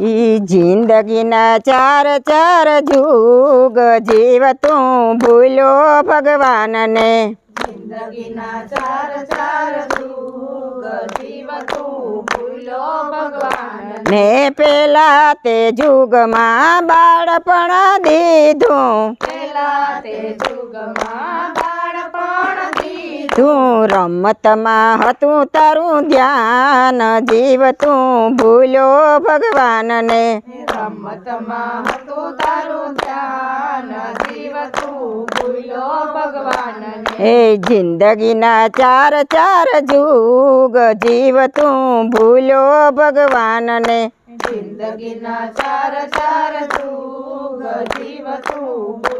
ज़िंदगी न चार चार जुग जीव तू भूलो भगवान ने ज़िंदगी चार चार जुग जीव तू भूलो भगवान ने पेला ते जुग मा बाळपण दीधो पेला ते जुग मा તું રમતમાં હતું તારું ધ્યાન જીવ તું ભૂલ્યો ભગવાનને. રમતમાં હતું તારું ધ્યાન જીવ તું ભૂલો ભગવાનને. એ જિંદગીના ચાર ચાર જુગ જીવ તું ભૂલ્યો ભગવાનને. જિંદગીના ચાર ચાર જુગ જીવ તું ભૂલો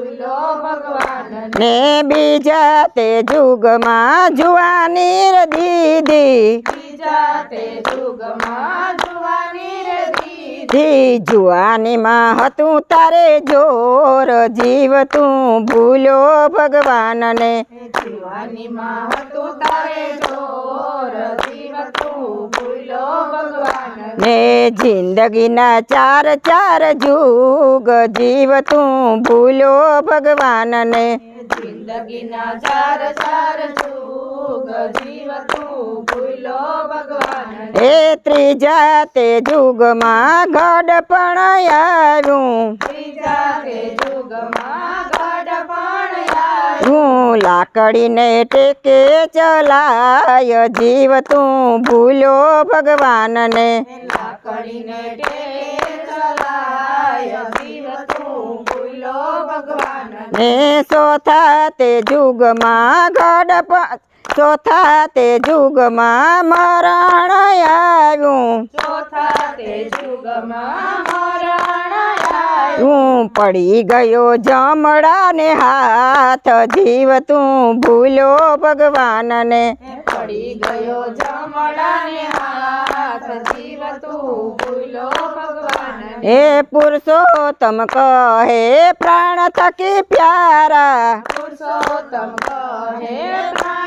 ને બીજા તે જુગમાં જુવાની દીધી બીજા તે યુગમાં જુવાની રે દીધી ધી જુવાનીમાં હતું તારે જોર જીવ તું ભૂલ્યો ભગવાનને જીવાનીમાં હતું તારે જોર ને જિંદગીના ચાર ચાર જુગ જીવ તું ભૂલ્યો ભગવાનને. જિંદગીના ચાર ચાર યુગ જીવ તું ભૂલો ભગવાન એ ત્રીજા તે જુગમાં ઘડપણ આવ્યું. ત્રીજા તે પણ આવ્યું હું લાકડીને ટેકે ચલાય જીવ તું ભૂલ્યો ભગવાનને લાકડીને ટેકે ચલાય જીવ તું ભૂલો ભગવાન ને ચોથા તે જુગમાં ગડપ ચોથા તે જુગમાં મરણ આવ્યું ચોથા તે યુગમાં મરણ આવ્યું હું પડી ગયો જમડાને હાથ જીવ તું ભૂલ્યો ભગવાનને પડી ગયો જમડાને હાથ જીવ તું ભૂલો ભગવાન એ પુરુષોત્તમ કહે પ્રાણ થકી પ્યારા પુરુષોત્તમ કહે પ્રાણ થકી